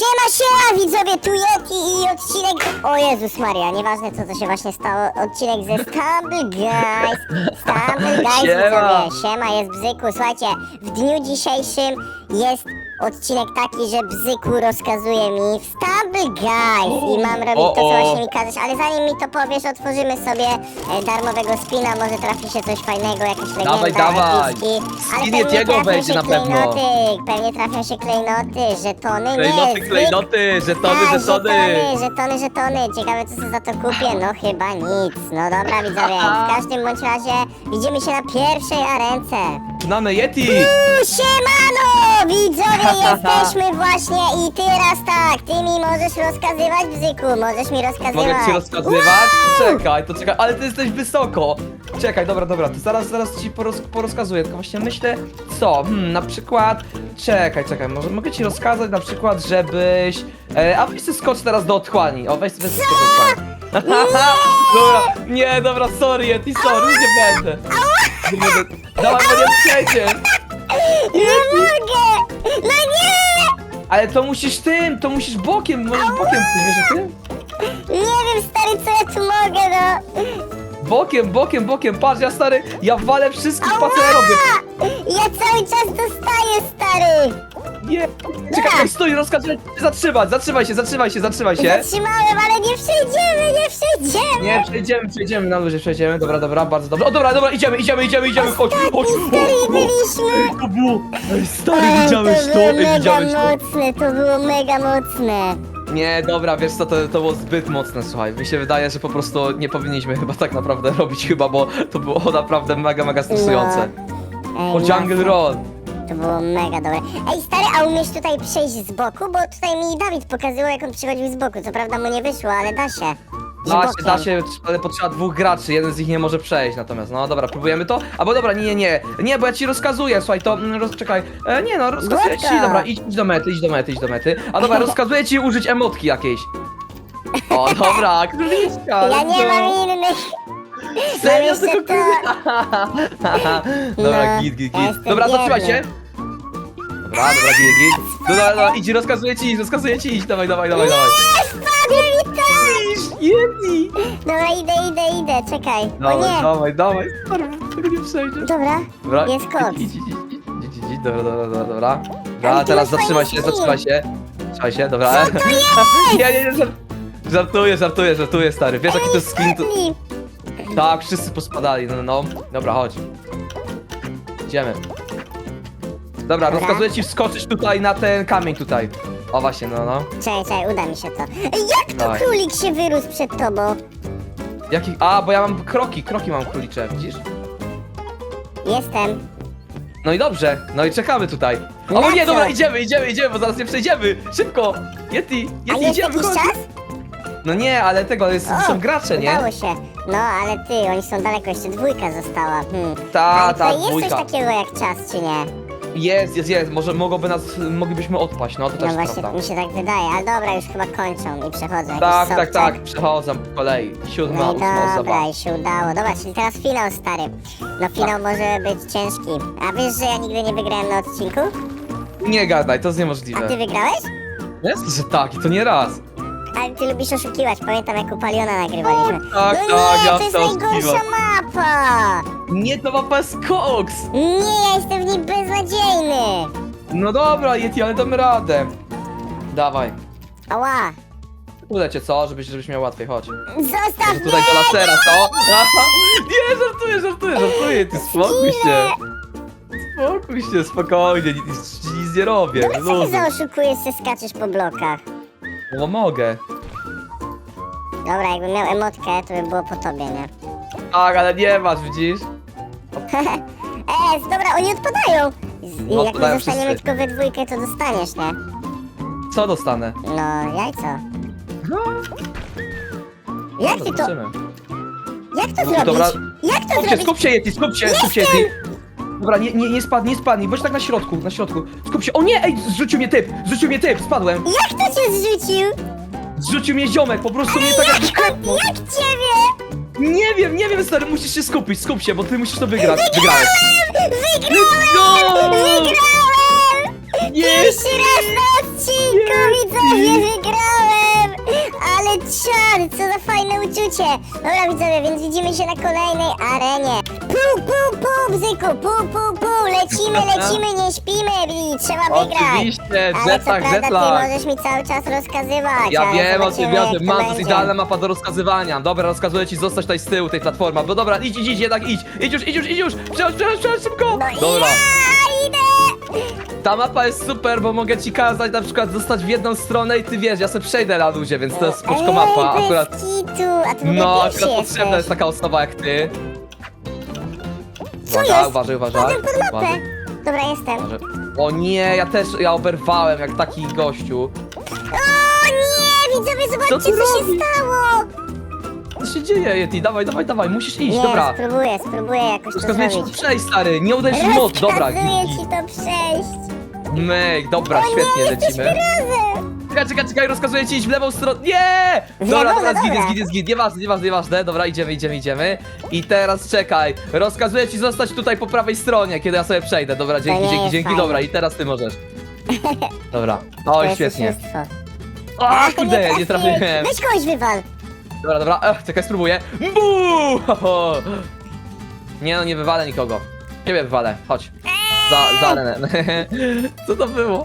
Siema, siema, widzowie, tu Yeti i odcinek... O Jezus Maria, nieważne co to się właśnie stało, odcinek ze Stumble Guys. Stumble Guys, Siema. widzowie, siema, jest Bzyku. Słuchajcie, w dniu dzisiejszym jest odcinek taki, że Bzyku rozkazuje mi w Stumble Guys i mam robić to, co O, o. właśnie mi kazać, ale zanim mi to powiesz, otworzymy sobie e, darmowego spina, może trafi się coś fajnego, jakaś legenda, Dawaj, dawaj. epicki. Ale Skin pewnie Yetiego trafią wejdzie się na pewno. klejnoty, pewnie trafią się klejnoty, żetony, nie, Klejnoty, zwykłe- klejnoty, żetony, tak, żetony. żetony, żetony, żetony. Ciekawe co sobie za to kupię. No chyba nic. No dobra widzowie, w każdym bądź razie widzimy się na pierwszej arence. Znamy Yeti! Uuu, siemano! Widzowie, jesteśmy właśnie i teraz tak, ty mi możesz rozkazywać, Bzyku, możesz mi rozkazywać. Mogę ci rozkazywać? Czekaj, to czekaj, ale ty jesteś wysoko! Czekaj, dobra, dobra, to zaraz, zaraz ci poroz, porozkazuję, tylko właśnie myślę, co? Hmm, na przykład, czekaj, czekaj, może mogę ci rozkazać na przykład, żebyś... E, a weź sobie skocz teraz do otchłani, o weź sobie skocz do otchłani. dobra, nie, dobra, sorry Yeti, sorry, nie będę. Nie będę. Dawaj, bo nie przejdziesz! Nie mogę! No nie! Ale to musisz tym, to musisz bokiem, możesz bokiem, ty wiesz o tym? Nie wiem, stary, co ja tu mogę, no. Bokiem, bokiem, bokiem, patrz, ja stary, ja walę wszystkich, ja robię. Ja cały czas dostaję, stary. Nie, czekaj, stój, rozkazuję cię zatrzymać, zatrzymaj się, zatrzymaj się, zatrzymaj się. Zatrzymałem, ale nie przejdziemy, nie przejdziemy. Nie, przejdziemy, przejdziemy, na luzie przejdziemy, dobra, dobra, bardzo dobrze. O, dobra, dobra, idziemy, idziemy, idziemy, idziemy, chodź, chodź. Stary, o, o. byliśmy. To było, ej, stary, Ej, widziałeś to było ej, mega widziałeś to. mocne, to było mega mocne. Nie, dobra, wiesz co, to, to było zbyt mocne, słuchaj, mi się wydaje, że po prostu nie powinniśmy chyba tak naprawdę robić chyba, bo to było naprawdę mega, mega stresujące. Ej, O, Jungle. Run. To było mega dobre. Ej, stary, a umiesz tutaj przejść z boku? Bo tutaj mi Dawid pokazywał, jak on przychodził z boku. Co prawda mu nie wyszło, ale da się. Że Da się, bokiem. da się, ale potrzeba dwóch graczy, jeden z nich nie może przejść natomiast, no dobra, próbujemy to? Albo dobra, nie, nie, nie, nie, bo ja ci rozkazuję, słuchaj, to, mm, roz, czekaj, e, nie no, rozkazuję ci, Wodka. dobra, idź, idź do mety, idź do mety, idź do mety, a dobra, rozkazuję ci użyć emotki jakiejś. O, dobra, króliczka, Ja nie mam innych. Serio, jeszcze tylko to. Dobra, No, git, git, ja git. jestem Dobra, zatrzymaj się. biedny. Dobra, dobra, git, git. Dobra, dobra, idź, rozkazuję ci iść, rozkazuję ci iść, dawaj, dawaj, dawaj, dawaj. Spadł mi tam! Jedni. Dobra, idę, idę, idę, czekaj. O Dawaj, nie! dawaj, dawaj, tego nie przejdziesz. Dobra, Dobra, jest kot. Idź, idź, idź, idź, idź, idź, idź, dobra, dobra, dobra, dobra. Dobra, teraz zatrzymaj się, zatrzymaj się. Zatrzymaj się, dobra. Nie, nie, nie, żart... żartuję, żartuję, żartuję, stary. Wiesz jaki to jest skin? To... Tak, wszyscy pospadali, no, no. Dobra, chodź. Idziemy. Dobra, Dobra. rozkazuję ci wskoczyć tutaj na ten kamień tutaj. O właśnie, no, no. Czekaj, czekaj, uda mi się to. Ej, Jak to Dawaj. królik się wyrósł przed tobą? Jaki... A, bo ja mam kroki, kroki mam królicze, widzisz? Jestem. No i dobrze, no i czekamy tutaj. O nie, dobra, idziemy, idziemy, idziemy, bo zaraz nie przejdziemy. Szybko! Yeti, A Yeti, jest idziemy, jakiś chodź. czas? No nie, ale tego, jest, O, są gracze, nie? Udało się. No, ale ty, oni są daleko, jeszcze dwójka została. Hmm. Ta, Ale ta, tutaj jest dwójka. coś takiego jak czas, czy nie? Jest, jest, jest, może mogłoby nas, moglibyśmy odpaść, no to No też właśnie, prawda. mi się tak wydaje, ale dobra, już chyba kończą i przechodzą. Tak, jakiś tak, tak, przechodzą po kolei. Siódma, No i ósma dobra, osoba. i się udało. Dobra, czyli teraz finał, stary. No finał Tak. może być ciężki. A wiesz, że ja nigdy nie wygrałem na odcinku? Nie gadaj, to jest A niemożliwe. ty wygrałeś? Jest, że tak, i to nie raz. Ale ty lubisz oszukiwać, pamiętam jak u Paliona nagrywaliśmy. tak, no tak, nie, ja to jest chcę najgorsza oszukiwać. mapa! Nie, to mapa jest koks! Nie, ja jestem w niej beznadziejny! No dobra, Yeti, ale damy radę. Dawaj. Ała! Uda cię, co? Żebyś, żebyś miał łatwiej, chodź. Zostaw Może tutaj do lasera, co? Aha. Nie, żartuję, żartuję, żartuję, ty spokój się. Spokój się, spokojnie, nic, nic, nic nie robię, Dlaczego ty luzuj. zaoszukujesz, że skaczesz po blokach? No mogę. Dobra, jakbym miał emotkę, to by było po tobie, nie? Tak, ale nie masz, widzisz? e, dobra, oni odpadają! Z- No, Jak my odpadają zostaniemy wszyscy. tylko we dwójkę, to dostaniesz, nie? Co dostanę? No, jajco. No, Jak ty to, zobaczymy. jak to No, zrobić? dobra. Jak to Skup się, zrobić? skup się, Yeti, skup się, skup się, Yeti. Dobra, nie, nie, nie spadnij, nie spadnij, bądź tak na środku, na środku. Skup się, o nie, ej, zrzucił mnie typ, zrzucił mnie typ, spadłem. Jak to cię zrzucił? Zrzucił mnie ziomek, po prostu mnie tak jakby klepnął. Jak ciebie? stary, musisz się skupić, skup się, bo ty musisz to wygrać. Wygrałem! No! Wygrałem! Wygrałem! Yes! Pierwszy raz na odcinku, widzowie, wygrałem! Ale czad, co za fajne uczucie! Dobra, widzowie, więc widzimy się na kolejnej arenie. Puk, puk! Bzyku, pu, pu, pu, lecimy, lecimy, nie śpimy i trzeba wygrać. Oczywiście, Ale co prawda ty możesz mi cały czas rozkazywać, Ja ale wiem o tym, zobaczymy, ja jak wiem, to mam, to będzie. idealna mapa do rozkazywania. Dobra, rozkazuję ci zostać tutaj z tyłu tej platformy. Bo dobra, idź, idź, idź, jednak idź. Idź już, idź już, idź już. Przechodź, przechodź, przechodź, szybko. No Dobra. ja idę! Ta mapa jest super, bo mogę ci kazać na przykład zostać w jedną stronę i ty wiesz, ja sobie przejdę na luzie, więc to jest spoczko mapa. Ej, Akurat, bez kitu, a ty w ogóle no, pierwszy akurat potrzebna jest taka osoba jak ty. Co Uwaga, jest? uważaj, uważaj. Pod mapę. Uważaj, Dobra, jestem. uważaj. O nie, ja też, ja oberwałem jak taki gościu. O nie, widzowie, zobaczcie, ty co, się robisz? stało. Co się dzieje, Yeti? Dawaj, dawaj, dawaj, musisz iść, nie, dobra. spróbuję, spróbuję jakoś to Rozkazuję ci zrobić. przejść, stary, nie udaj się w moc, dobra. Rozkazuję ci to przejść. Myk, dobra, o świetnie, nie, lecimy. jesteśmy razem. Czekaj, czekaj, czekaj, rozkazuję ci iść w lewą stronę. Nie! W Dobra, lewo? dobra, No zgid, dobra. zgid, nieważne, nieważne, nieważne. Dobra, idziemy, idziemy, idziemy. I teraz czekaj, rozkazuję ci zostać tutaj po prawej stronie, kiedy ja sobie przejdę. Dobra, dzięki, dzięki, jest dzięki, fajne. dobra, i teraz ty możesz. Dobra, To oj, jest świetnie. oszustwo. O, kurde, nie trafiłem. Weź kogoś wywal. Dobra, dobra, Ech, czekaj, spróbuję. Buu! Ho, ho. Nie no, nie wywalę nikogo. Ciebie wywalę, chodź. Za, za arenę. Co to było?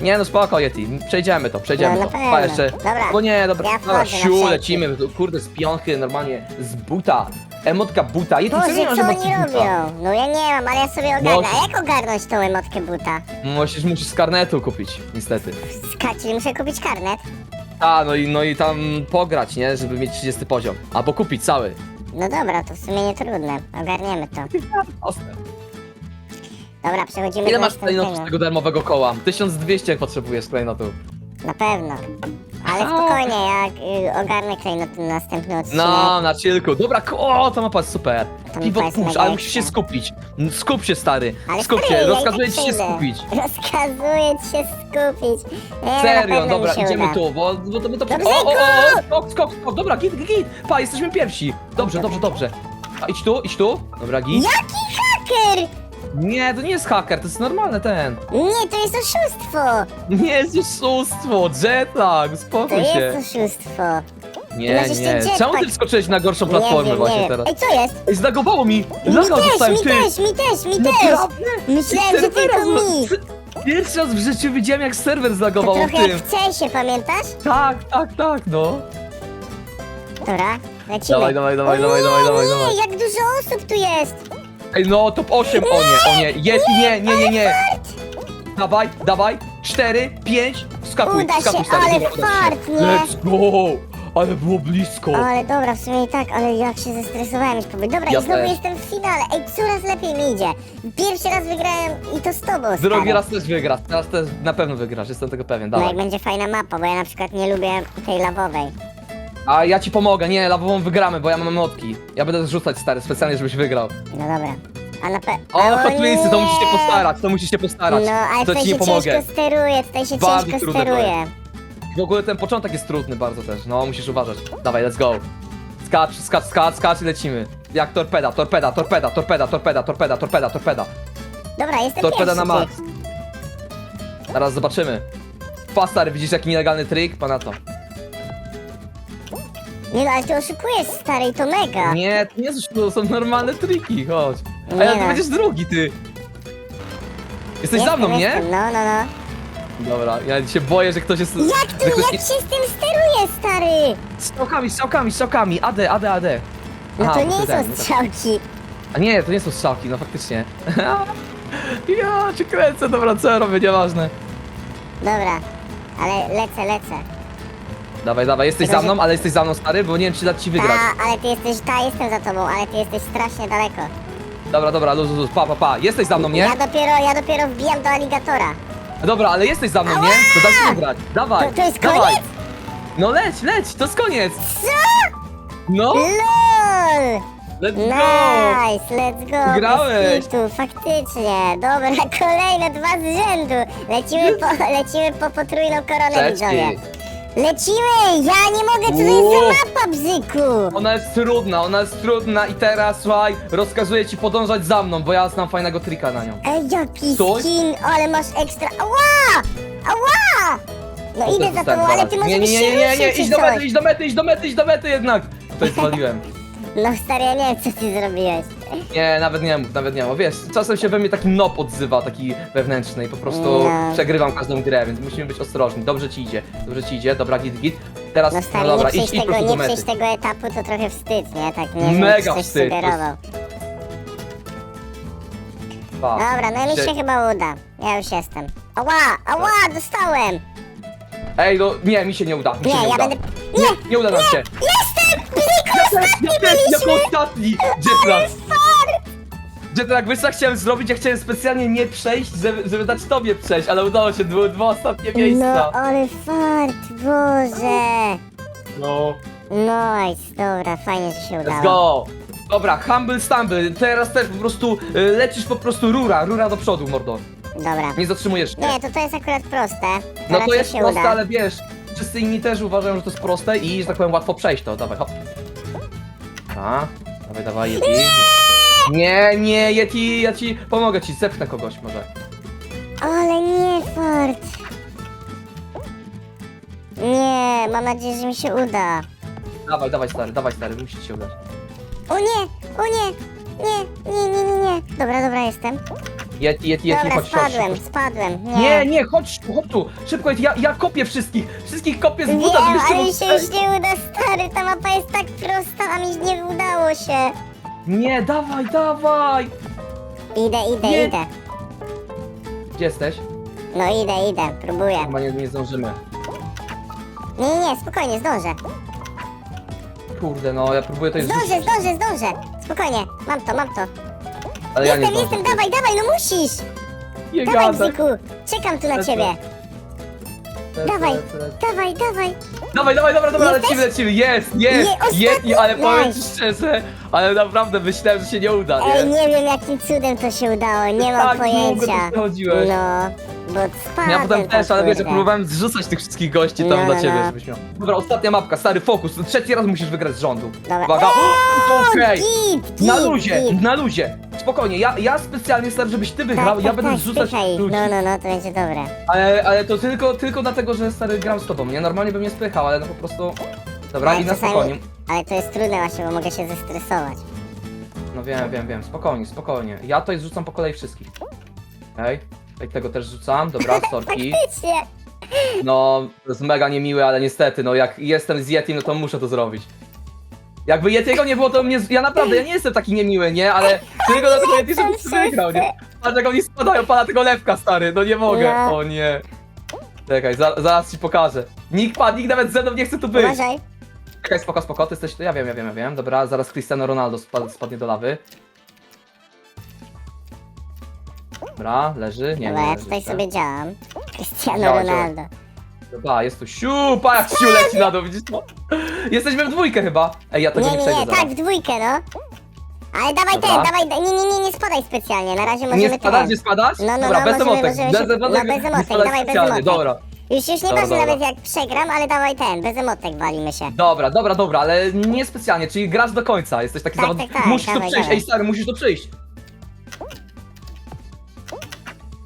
Nie no, spoko, Yeti, przejdziemy to, przejdziemy No, na to. pewno. Pa, jeszcze... Dobra. Bo nie, dobra, Ja dobra, wchodzę na siu, wszelki. lecimy, kurde, z piąchy, normalnie, z buta. Emotka buta, Yeti, Boże, serio nie masz co oni buta? robią? No ja nie mam, ale ja sobie ogarnę. A jak ogarnąć tą emotkę buta? Musisz, musisz z karnetu kupić, niestety. Ska- Czyli muszę kupić karnet? A, no i, no i tam pograć, nie, żeby mieć 30 poziom. Albo kupić cały. No dobra, to w sumie nie trudne. Ogarniemy to. Ostre. Dobra, przechodzimy Ile do masz klejnotów z następnego. tego darmowego koła? 1200 potrzebujesz klejnotów. Na pewno. Ale spokojnie, ja y, ogarnę klejnot na następny odcinek. No, na chillku. Dobra, ko- o, ta mapa jest super. Piwo mapa jest pusz, mega ale musisz się ekstra. skupić. Mm, Skup się, stary. Ale Skup stary, się, rozkazuję ci się skupić. Rozkazuję ci się skupić. Nie, na Serio, pewno dobra, mi się idziemy uda. tu, bo, bo to my to... Dobrze, O, o, o, skok, skok, skok, dobra, git, git, git. Pa, jesteśmy pierwsi. Dobrze, dobrze, dobrze. A idź tu, idź tu. Dobra, git. Jaki haker? Nie, to nie jest haker, to jest normalny ten. Nie, to jest oszustwo. Nie jest oszustwo, jetlag, To spokój się. jest oszustwo. Nie, Masz jeszcze nie. jetpack. Czemu ty wskoczyłeś na gorszą nie platformę wiem, właśnie nie wiem. teraz? Ej, co jest? Ej, zlagowało mi! Mi też, dostałem, mi ty! też, mi też, mi też. Naprawdę? Myślałem, że tylko mi. Pierwszy raz w życiu widziałem jak serwer To zlagował trochę tym. jak w CS-ie, pamiętasz? Tak, tak, tak, no. Dobra, lecimy. Dawaj, dawaj, dawaj, O dawaj, nie, dawaj, dawaj, nie, dawaj. jak dużo osób tu jest. Ej, no, top 8, o nie, o nie, jest, nie, nie, nie, nie. Dawaj, dawaj, 4, 5, skakuj, Uda się, skakuj, stary, ale dobra, uda się. fart, nie? Let's go! Ale było blisko. Ale dobra, w sumie i tak, ale jak się zestresowałem już powiem. Dobra, Ja i znowu też. jestem w finale. Ej, coraz lepiej mi idzie. Pierwszy raz wygrałem i to z tobą, Drugi stary. raz też wygrasz, teraz też na pewno wygrasz, jestem tego pewien, No dawaj. będzie fajna mapa, bo ja na przykład nie lubię tej lawowej. A ja ci pomogę, nie, lawową wygramy, bo ja mam notki. Ja będę rzucać, stary, specjalnie, żebyś wygrał. No dobra. A na pe... O, Hot Wheelsy, to musisz się nie! postarać, to musisz się postarać. No, ale to tutaj ci nie się pomogę. ciężko steruje, tutaj się Bardzo ciężko trudne to steruje. W ogóle ten początek jest trudny bardzo też, no musisz uważać. Dawaj, let's go. Skacz, skacz, skacz, skacz i lecimy. Jak torpeda, torpeda, torpeda, torpeda, torpeda, torpeda, torpeda, torpeda. Dobra, jestem Torpeda pierwszy. na max. Zaraz zobaczymy. Pa stary, widzisz jaki nielegalny trik? Pana to. Nie no, ale ty oszukujesz, stary, i to mega. Nie, to nie jest, to są normalne triki, chodź. A Nie ja ty będziesz drugi, ty. Jesteś za Jestem, mną, nie? jestem, No, no, no. Dobra, ja się boję, że ktoś jest... Jak że tu, ktoś jak się z tym steruje, stary? Strzałkami, strzałkami, strzałkami, AD, AD, AD. No Aha, to bo nie ten, są tak. strzałki. A nie, to nie są strzałki, no faktycznie. ja cię kręcę, dobra, co ja robię, nieważne. Dobra, ale lecę, lecę. Dawaj, dawaj, jesteś za mną, ale jesteś za mną stary, bo nie wiem czy dać ci wygrać. Ta, ale ty jesteś, ta, jestem za tobą, ale ty jesteś strasznie daleko. Dobra, dobra, luz, luz, pa, pa, pa. Jesteś za mną, nie? Ja dopiero, ja dopiero wbijam do aligatora. Dobra, ale jesteś za mną, nie? To daj ci wygrać. Dawaj, To, to jest dawaj. koniec? No leć, leć, to jest koniec. Co? No, LOL! let's go. Nice, let's go. Wygrałeś. Tu faktycznie. Dobra, kolejne dwa z rzędu. Lecimy po, lecimy po potrójną koronę, Trzeci. widzowie. Lecimy! Ja nie mogę, co to jest Uuu. za mapa, bzyku? Ona jest trudna, ona jest trudna i teraz, słuchaj, rozkazuję ci podążać za mną, bo ja znam fajnego trika na nią. Ej, jaki Stój. skin, ale masz ekstra... Ała! Ała! No idę za tobą, ale ty razy. może Nie, nie, nie, nie, nie, się idź do mety, coś. idź do mety, idź do mety, idź do mety jednak! Tutaj zwaliłem. No stary, ja nie wiem co ty zrobiłeś. Nie, nawet nie mów, nawet nie mów. Wiesz, czasem się we mnie taki nop odzywa, taki wewnętrzny i po prostu No. przegrywam każdą grę, więc musimy być ostrożni. Dobrze ci idzie, dobrze ci idzie, dobra, git, git. Teraz, No no, stary, dobra, nie idź, przejść idź po tego, prostu do nie mety. przejść tego etapu to trochę wstyd, nie? Tak nie Mega coś wstyd, to jest- sugerował. Pa. Dobra, no i mi się chyba uda. Ja już jestem. Ała, ała, dostałem! Ej, no nie, mi się nie uda, mi się Nie, nie ja uda. będę... Nie! Nie uda nam się. Jestem! Bzyku, Ja też, ja też, jako ostatni! Jetlag! Jetlag, wiesz co chciałem zrobić? Ja chciałem specjalnie nie przejść, żeby, żeby dać tobie przejść, ale udało się, były dwa ostatnie No, miejsca. ale fart, Boże! No. Nice, dobra, fajnie, że się Let's udało. go! Dobra, humble stumble, teraz też po prostu y, lecisz po prostu rura, rura do przodu, mordo. Dobra. Nie zatrzymujesz się. Nie, to to jest akurat proste. To no to raczej jest się proste, uda. ale wiesz, wszyscy inni też uważają, że to jest proste i, że tak powiem, łatwo przejść to. Dawaj, hop. A, dawaj, dawaj, Yeti. Nie, nie, Yeti, ja ci pomogę ci, zepchnę kogoś może. Ale nie, fart. Nie, mam nadzieję, że mi się uda. Dawaj, dawaj stary, dawaj stary, musi ci się udać. O nie, o nie, nie, nie, nie, nie, nie. Dobra, dobra, jestem. Yeti, Yeti, Yeti, Dobra, chodź, chodź. spadłem, szybko. spadłem. Nie, Nie, nie, chodź tu, chodź tu, szybko, Yeti, ja, ja kopię wszystkich, wszystkich kopię z Wiem, buta, żebyście ale mi się już nie uda, stary. Ta mapa jest tak prosta, a mi nie udało się. Nie, dawaj, dawaj! Idę, idę, Nie. idę. Gdzie jesteś? No idę, idę, próbuję. Chyba nie, nie zdążymy. Nie, nie, nie, spokojnie, zdążę. Kurde, no, ja próbuję to jest Zdążę, zdążę, zdążę. Spokojnie, mam to, mam to. ale ja nie Jestem, zdążę. jestem, dawaj, dawaj, no musisz. Nie Dawaj, gadaj. Bzyku, czekam tu na Lecę. ciebie. Dawaj. Dawaj, dawaj. Dawaj, dawaj, dobra, dobra, Jesteś? lecimy, lecimy, jest, jest, jest, ale powiem ci szczerze, ale naprawdę myślałem, że się nie uda, Ej, nie? nie wiem jakim cudem to się udało, nie mam tak długo pojęcia. przechodziłeś. No, bo spadłem Ja potem tam, też, ale wiesz, ja kurde. próbowałem zrzucać tych wszystkich gości tam No, dla no, ciebie, no. żebyś miał. Dobra, ostatnia mapka, stary fokus, trzeci raz musisz wygrać z rządu. Dobra. Uwaga, okej, Git, git, na luzie, git. na luzie, spokojnie, ja, ja specjalnie stary, żebyś ty wygrał, Tak, ja tak, będę tak, zrzucać spychaj. ludzi. No, no, no, to będzie dobre. Ale, ale to tylko, tylko dlatego, że stary gram z tobą, nie? Normalnie bym nie spychał, ale no po prostu... Dobra, i na czasami- spokojnie. Ale to jest trudne właśnie, bo mogę się zestresować. No wiem, wiem, wiem, spokojnie, spokojnie. Ja to zrzucam po kolei wszystkich. Okej, okay. tego też rzucam, dobra, sorki. Faktycznie. No, to jest mega niemiłe, ale niestety, no jak jestem z Yetim, no to muszę to zrobić. Jakby Yetiego nie było, to mnie... Ja naprawdę, ja nie jestem taki niemiły, nie? Ale tylko dlatego Yeti jestem wygrał, nie? Patrz jak oni spadają, pana tego lewka, stary, no nie mogę. O nie. Czekaj, za, zaraz ci pokażę. Nikt padł, nikt nawet ze mną nie chce tu być. Uważaj. Czekaj, spoko, spoko, ty jesteś... Ja wiem, ja wiem, ja wiem. Dobra, zaraz Cristiano Ronaldo spad, spadnie do lawy. Dobra, leży. Nie, Dobra, nie ja leży tutaj jeszcze. sobie działam. Cristiano Działa, działa. Ronaldo. Dobra, jest tu siu, pa jak siu leci na dół, widzisz to? Jesteśmy w dwójkę chyba. Ej, ja tego Nie, nie, nie, przejdę nie, zaraz. tak, w dwójkę, no. Ale dawaj Dobra. ten, dawaj, da- nie, nie, nie, nie spadaj specjalnie, na razie możemy Nie spadasz, ten. nie spadasz? No, no, Dobra, no, bez możemy- emotek. możemy Bez się- no, bez emotek, spadać dawaj, bez specjalnie, emotek. dobra. Już, już nie Dobra, ważne dobra. nawet jak przegram, ale dawaj ten, bez emotek walimy się. Dobra, dobra, dobra, ale nie specjalnie, czyli grasz do końca, jesteś taki Tak, zawodnik. tak, tak, musisz dawaj, to przejść, dawaj. ej stary, musisz to przejść.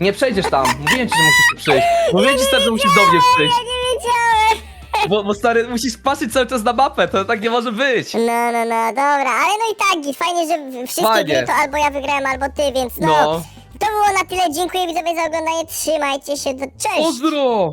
Nie przejdziesz tam, mówiłem ci, że musisz tu przyjść. Mówiłem ci stary, że musisz do mnie przyjść. Ja nie wiedziałem! Bo, bo stary, musisz patrzeć cały czas na mapę, to tak nie może być. No, no, no, dobra, ale no i tak, Git, fajnie, że w- wszystkie Fajnie. gry to albo ja wygrałem, albo ty, więc no, No. To było na tyle, dziękuję widzowie za oglądanie, trzymajcie się, do cześć! Pozdro!